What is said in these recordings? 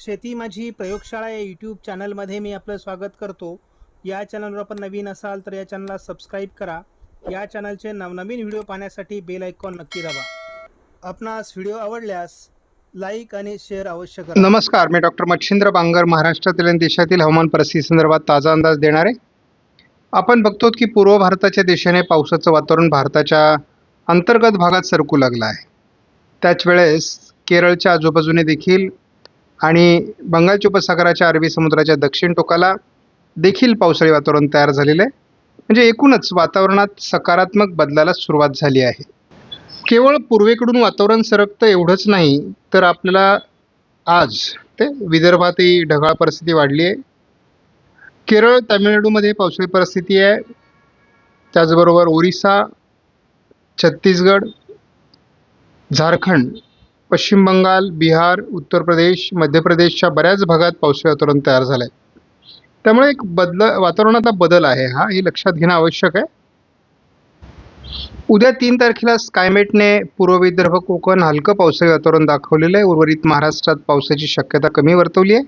शेती माझी प्रयोगशाळा या यूट्यूब चॅनलमध्ये मी आपलं स्वागत करतो. या चॅनलवर आपण नवीन असाल तर या चॅनलला सबस्क्राईब करा. या चॅनलचे नवनवीन व्हिडिओ पाहण्यासाठी बेल आयकॉन नक्की दाबा. आपणास व्हिडिओ आवडल्यास लाईक आणि शेअर अवश्य करा. नमस्कार मी डॉक्टर मच्छिंद्र बांगर महाराष्ट्रातील आणि देशातील हवामान परिस्थिती संदर्भात ताजा अंदाज देणार. आहे आपण बघतो की पूर्व भारताच्या देशाने पावसाचं वातावरण भारताच्या अंतर्गत भागात सरकू लागलं आहे. त्याच वेळेस केरळच्या आजूबाजूने देखील आणि बंगालच्या उपसागराच्या अरबी समुद्राच्या दक्षिण टोकाला देखील पावसाळी वातावरण तयार झालेलं आहे. म्हणजे एकूणच वातावरणात सकारात्मक बदलाला सुरुवात झाली आहे. केवळ पूर्वेकडून वातावरण सरकतं एवढंच नाही तर आपल्याला आज ते विदर्भातही ढगाळ परिस्थिती वाढली आहे. केरळ तामिळनाडूमध्ये पावसाळी परिस्थिती आहे. त्याचबरोबर ओरिसा छत्तीसगड झारखंड पश्चिम बंगाल बिहार उत्तर प्रदेश मध्य प्रदेशच्या बऱ्याच भागात पावसाळी वातावरण तयार झालं आहे त्यामुळे एक बदल वातावरणातला बदल आहे हा हे लक्षात घेणं आवश्यक आहे. उद्या तीन तारखेला स्कायमेटने पूर्व विदर्भ कोकण हलकं पावसाळी वातावरण दाखवलेलं आहे. उर्वरित महाराष्ट्रात पावसाची शक्यता कमी वर्तवली आहे.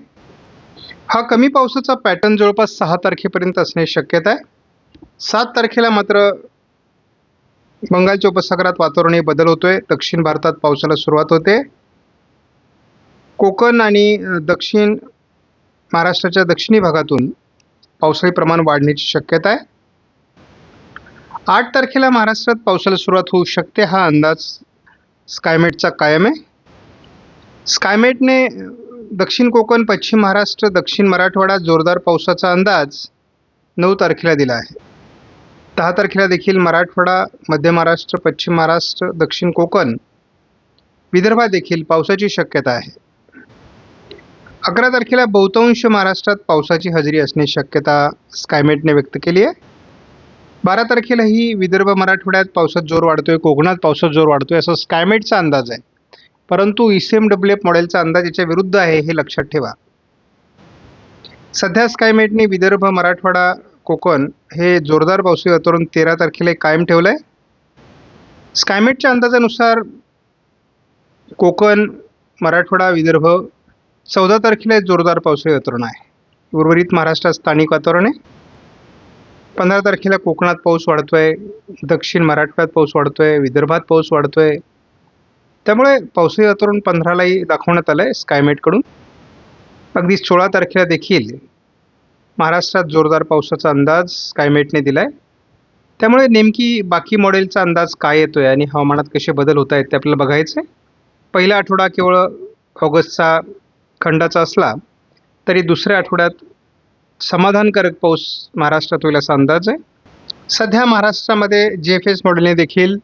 हा कमी पावसाचा पॅटर्न जवळपास सहा तारखेपर्यंत असण्याची शक्यता आहे. सात तारखेला मात्र बंगालच्या उपसागरात वातावरणीय बदल होतोय. दक्षिण भारतात पावसाला सुरुवात होते. कोकण आणि दक्षिण महाराष्ट्राच्या दक्षिणी भागातून पावसाळी प्रमाण वाढण्याची शक्यता आहे. आठ तारखेला महाराष्ट्रात पावसाला सुरुवात होऊ शकते हा अंदाज स्कायमेटचा कायम आहे. स्कायमेटने दक्षिण कोकण पश्चिम महाराष्ट्र दक्षिण मराठवाडा जोरदार पावसाचा अंदाज नऊ तारखेला दिला आहे. दहा तारखेला देखील मराठवाडा मध्य महाराष्ट्र पश्चिम महाराष्ट्र दक्षिण कोकण विदर्भात देखील पावसाची शक्यता आहे. अकरा तारखेला बहुतांश महाराष्ट्रात पावसाची हजेरी असण्याची शक्यता स्कायमेटने व्यक्त केली आहे. बारा तारखेलाही विदर्भ मराठवाड्यात पावसात जोर वाढतोय कोकणात पावसात जोर वाढतोय असं स्कायमेटचा अंदाज आहे. परंतु E C M W F मॉडेलचा अंदाज याच्या विरुद्ध आहे हे लक्षात ठेवा. सध्या स्कायमेटने विदर्भ मराठवाडा कोकण हे जोरदार पावसाळी वातावरण तेरा तारखेला कायम ठेवलं आहे स्कायमेटच्या अंदाजानुसार कोकण मराठवाडा विदर्भ चौदा तारखेला जोरदार पावसाळी वातावरण आहे. उर्वरित महाराष्ट्रात स्थानिक वातावरण आहे. पंधरा तारखेला कोकणात पाऊस वाढतो आहे दक्षिण मराठवाड्यात पाऊस वाढतो आहे विदर्भात पाऊस वाढतो आहे त्यामुळे पावसाळी वातावरण पंधरालाही दाखवण्यात आलं आहे स्कायमेटकडून अगदी सोळा तारखेला देखील महाराष्ट्रात जोरदार पावसाचा अंदाज स्कायमेटने दिला आहे त्यामुळे नेमकी बाकी मॉडेलचा अंदाज काय येतो आहे आणि हवामानात कसे बदल होत आहेत ते आपल्याला बघायचं आहे पहिला आठवडा केवळ ऑगस्टचा खंडाचा असला तरी दुसऱ्या आठवड्यात समाधानकारक पाऊस महाराष्ट्रात होईल असा अंदाज आहे. सध्या महाराष्ट्रामध्ये जे एफ एस मॉडेलने देखील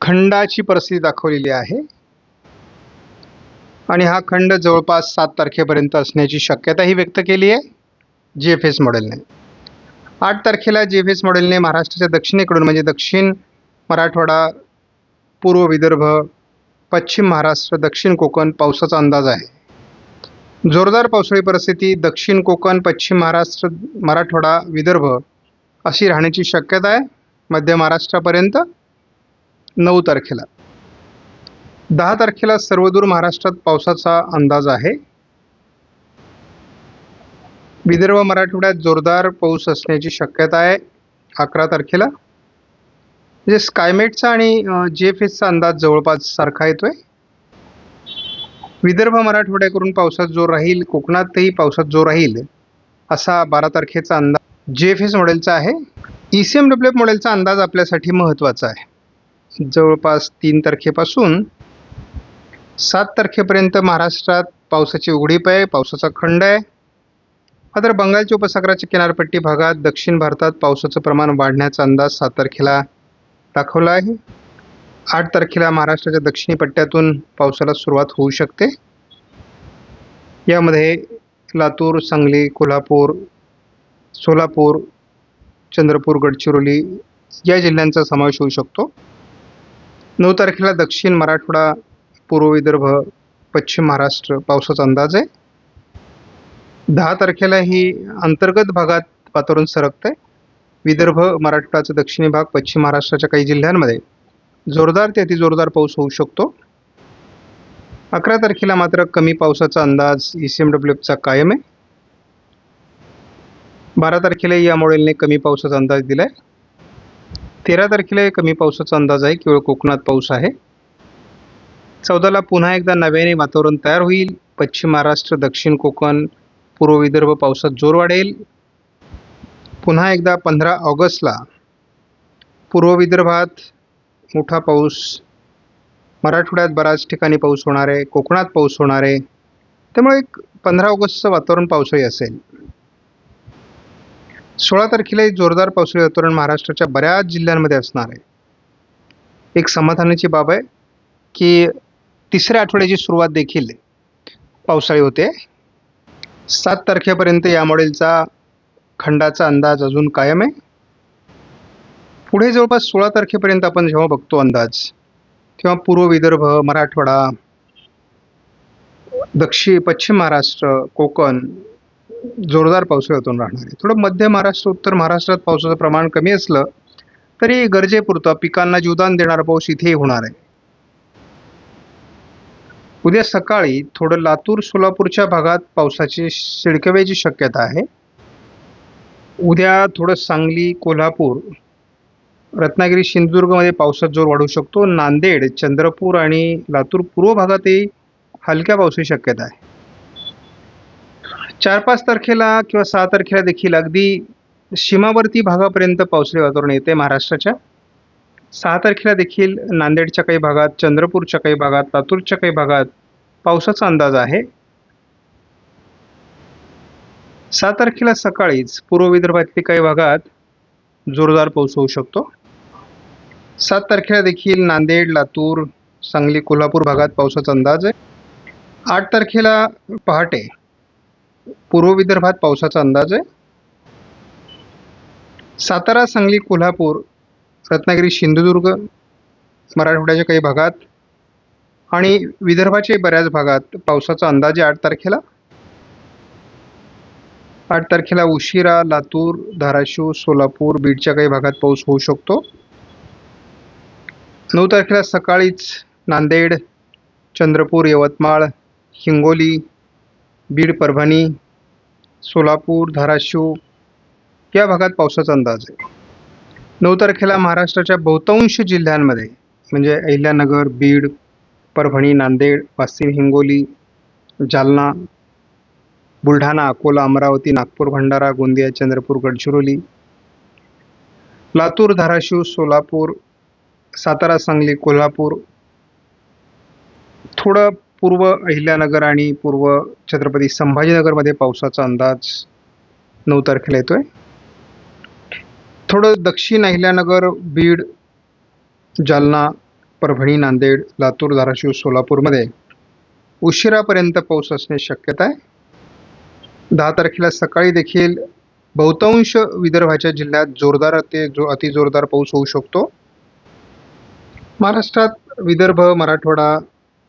खंडाची परिस्थिती दाखवलेली आहे. आणि हा खंड जवळपास सात तारखेपर्यंत असण्याची शक्यताही व्यक्त केली आहे. जी एफ एस मॉडेलने आठ तारखेला जी एफ एस मॉडेलने महाराष्ट्राच्या दक्षिणेकडून म्हणजे दक्षिण मराठवाडा पूर्व विदर्भ पश्चिम महाराष्ट्र दक्षिण कोकण पावसाचा अंदाज आहे. जोरदार पावसाळी परिस्थिती दक्षिण कोकण पश्चिम महाराष्ट्र मराठवाडा विदर्भ अशी राहण्याची शक्यता आहे. मध्य महाराष्ट्रापर्यंत नऊ तारखेला. दहा तारखेला सर्वदूर महाराष्ट्रात पावसाचा अंदाज आहे. विदर्भ मराठवाड्यात जोरदार पाऊस असण्याची शक्यता आहे अकरा तारखेला. म्हणजे स्कायमेटचा आणि जे एफ एसचा अंदाज जवळपास सारखा येतोय. विदर्भ मराठवाड्याकडून पावसात जोर राहील कोकणातही पावसात जोर राहील असा बारा तारखेचा अंदाज जे एफ एस मॉडेलचा आहे. E C M W F मॉडेलचा अंदाज आपल्यासाठी महत्त्वाचा आहे. जवळपास तीन तारखेपासून सात तारखेपर्यंत महाराष्ट्रात पावसाची उघडीप आहे पावसाचा खंड आहे. मात्र बंगालच्या उपसागराच्या किनारपट्टी भागात दक्षिण भारतात पावसाचं प्रमाण वाढण्याचा अंदाज सात तारखेला दाखवला आहे. आठ तारखेला महाराष्ट्राच्या दक्षिणी पट्ट्यातून पावसाला सुरुवात होऊ शकते. यामध्ये लातूर सांगली कोल्हापूर सोलापूर चंद्रपूर गडचिरोली या जिल्ह्यांचा समावेश होऊ शकतो. नऊ तारखेला दक्षिण मराठवाडा पूर्व विदर्भ पश्चिम महाराष्ट्र पावसाचा अंदाज आहे. दहा तारखेला ही अंतर्गत भागात वातावरण सरकतंय. विदर्भ मराठवाड्याचा दक्षिणी भाग पश्चिम महाराष्ट्राच्या काही जिल्ह्यांमध्ये जोरदार ते अतिजोरदार पाऊस होऊ शकतो. अकरा तारखेला मात्र कमी पावसाचा अंदाज ई सी एम डब्ल्यू एफचा कायम आहे. बारा तारखेला या मॉडेलने कमी पावसाचा अंदाज दिलाय. तेरा तारखेला कमी पावसाचा अंदाज आहे केवळ कोकणात पाऊस आहे. चौदाला पुन्हा एकदा नव्याने वातावरण तयार होईल. पश्चिम महाराष्ट्र दक्षिण कोकण पूर्व विदर्भ पावसात जोर वाढेल. पुन्हा एकदा पंधरा ऑगस्टला पूर्व विदर्भात मोठा पाऊस. मराठवाड्यात बऱ्याच ठिकाणी पाऊस होणार आहे कोकणात पाऊस होणार आहे. त्यामुळे एक पंधरा ऑगस्टचं वातावरण पावसाळी असेल. सोळा तारखेला जोरदार पावसाळी वातावरण महाराष्ट्राच्या बऱ्याच जिल्ह्यांमध्ये असणार आहे. एक समाधानाची बाब आहे की तिसऱ्या आठवड्याची सुरुवात देखील पावसाळी होते. सात तारखेपर्यंत या मॉडेलचा खंडाचा अंदाज अजून कायम आहे. पुढे जवळपास सोळा तारखेपर्यंत आपण जेव्हा बघतो अंदाज तेव्हा पूर्व विदर्भ मराठवाडा दक्षिण पश्चिम महाराष्ट्र कोकण जोरदार पावसाळ्यातून राहणार आहे. थोडं मध्य महाराष्ट्र उत्तर महाराष्ट्रात पावसाचं प्रमाण कमी असलं तरी गरजेपुरतं पिकांना जीवदान देणारा पाऊस इथेही होणार आहे. उद्या सकाळी थोडं लातूर सोलापूरच्या भागात पावसाची शिडकव्याची शक्यता आहे. उद्या थोडं सांगली कोल्हापूर रत्नागिरी सिंधुदुर्गमध्ये पावसात जोर वाढू शकतो. नांदेड चंद्रपूर आणि लातूर पूर्व भागातही हलक्या पावसाची शक्यता आहे. चार पाच तारखेला किंवा सहा तारखेला देखील अगदी सीमावर्ती भागापर्यंत पावसाळी वातावरण येते महाराष्ट्राच्या. सहा तारखेला देखील नांदेडच्या काही भागात चंद्रपूरच्या काही भागात लातूरच्या काही भागात पावसाचा अंदाज आहे. सहा तारखेला सकाळीच पूर्व विदर्भातील काही भागात जोरदार पाऊस होऊ शकतो. सात तारखेला देखील नांदेड लातूर सांगली कोल्हापूर भागात पावसाचा अंदाज आहे. आठ तारखेला पहाटे पूर्व विदर्भात पावसाचा अंदाज आहे. सातारा सांगली कोल्हापूर रत्नागिरी सिंधुदुर्ग मराठवाड्याच्या काही भागात आणि विदर्भाच्या बऱ्याच भागात पावसाचा अंदाज आहे आठ तारखेला. आठ तारखेला उशिरा लातूर धाराशिव सोलापूर बीडच्या काही भागात पाऊस होऊ शकतो. नऊ तारखेला सकाळीच नांदेड चंद्रपूर यवतमाळ हिंगोली बीड परभणी सोलापूर धाराशिव या भागात पावसाचा अंदाज आहे. नऊ तारखेला महाराष्ट्राच्या बहुतांश जिल्ह्यांमध्ये म्हणजे अहिल्यानगर बीड परभणी नांदेड वाशिम हिंगोली जालना बुलढाणा अकोला अमरावती नागपूर भंडारा गोंदिया चंद्रपूर गडचिरोली लातूर धाराशिव सोलापूर सातारा सांगली कोल्हापूर थोडं पूर्व अहिल्यानगर आणि पूर्व छत्रपती संभाजीनगरमध्ये पावसाचा अंदाज नऊ तारखेला येतोय. थोडं दक्षिण अहिल्यानगर बीड जालना परभणी नांदेड लातूर धाराशिव सोलापूरमध्ये उशिरापर्यंत पाऊस असण्याची शक्यता आहे. दहा तारखेला सकाळी देखील बहुतांश विदर्भाच्या जिल्ह्यात जोरदार ते जो अतिजोरदार पाऊस होऊ शकतो. महाराष्ट्रात विदर्भ मराठवाडा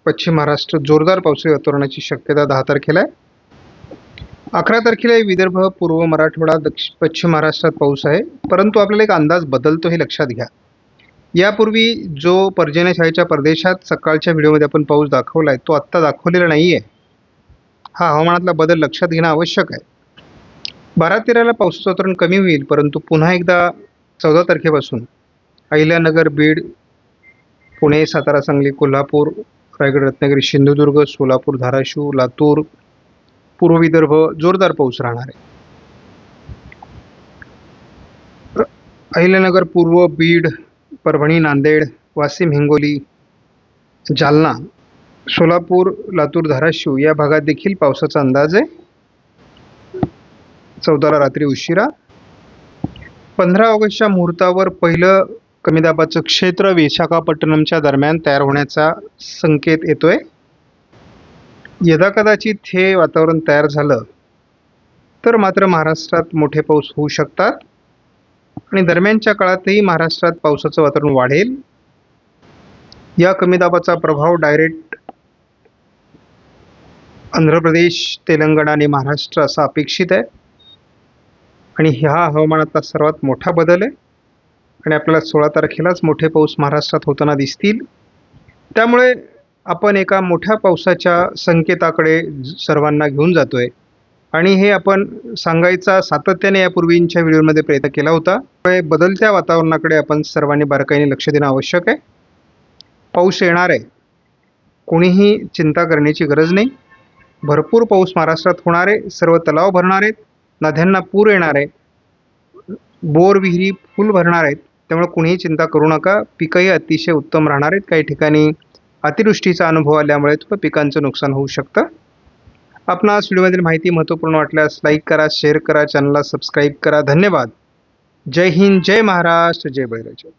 पश्चिम महाराष्ट्र जोरदार पावसाळी वातावरणाची शक्यता दहा तारखेला आहे. अकरा तारखेला विदर्भ पूर्व मराठवाडा दक्ष पश्चिम महाराष्ट्रात पाऊस आहे. परंतु आपल्याला एक अंदाज बदलतो हे लक्षात घ्या. यापूर्वी जो पर्जन्यछायेच्या प्रदेशात सकाळच्या व्हिडिओमध्ये आपण पाऊस दाखवला आहे तो आत्ता दाखवलेला नाही आहे हा हवामानातला बदल लक्षात घेणं आवश्यक आहे. बारा तेराला पावसाचं वातावरण कमी होईल परंतु पुन्हा एकदा चौदा तारखेपासून अहिल्यानगर बीड पुणे सातारा सांगली कोल्हापूर रायगड रत्नागिरी सिंधुदुर्ग सोलापूर धाराशिव लातूर पूर्व विदर्भ जोरदार पाऊस राहणार आहे. अहिल्यानगर पूर्व बीड परभणी नांदेड वाशिम हिंगोली जालना सोलापूर लातूर धाराशिव या भागात देखील पावसाचा अंदाज आहे. चौदाला रात्री उशिरा. पंधरा ऑगस्टच्या मुहूर्तावर पहिलं कमी दाबाचं क्षेत्र विशाखापट्टणमच्या दरम्यान तयार होण्याचा संकेत येतोय. यदाकदाचित हे वातावरण तयार झालं तर मात्र महाराष्ट्रात मोठे पाऊस होऊ शकतात. आणि दरम्यानच्या काळातही महाराष्ट्रात पावसाचं वातावरण वाढेल. या कमी दाबाचा प्रभाव डायरेक्ट आंध्र प्रदेश तेलंगणा आणि महाराष्ट्र असा अपेक्षित आहे. आणि ह्या हवामानातला सर्वात मोठा बदल आहे. आणि आपल्याला सोळा तारखेलाच मोठे पाऊस महाराष्ट्रात होताना दिसतील. त्यामुळे आपण एका मोठ्या पावसाच्या संकेताकडे सर्वांना घेऊन जातो आहे आणि हे आपण सांगायचा सातत्याने यापूर्वींच्या व्हिडिओमध्ये प्रयत्न केला होता. त्यामुळे बदलत्या वातावरणाकडे आपण सर्वांनी बारकाईने लक्ष देणं आवश्यक आहे. पाऊस येणार आहे. कोणीही चिंता करण्याची गरज नाही. भरपूर पाऊस महाराष्ट्रात होणार आहे. सर्व तलाव भरणार आहेत. नद्यांना पूर येणार आहे. बोर विहिरी फुल भरणार आहेत. त्यामुळे कुणीही चिंता करू नका. पिकंही अतिशय उत्तम राहणार आहेत. काही ठिकाणी अतिवृष्टीचा अनुभव आल्यामुळे पिकांचं नुकसान होऊ शकतं. आपणास व्हिडिओमधील माहिती महत्त्वपूर्ण वाटल्यास लाईक करा शेअर करा चॅनलला सबस्क्राईब करा. धन्यवाद. जय हिंद जय महाराष्ट्र जय बळीराजा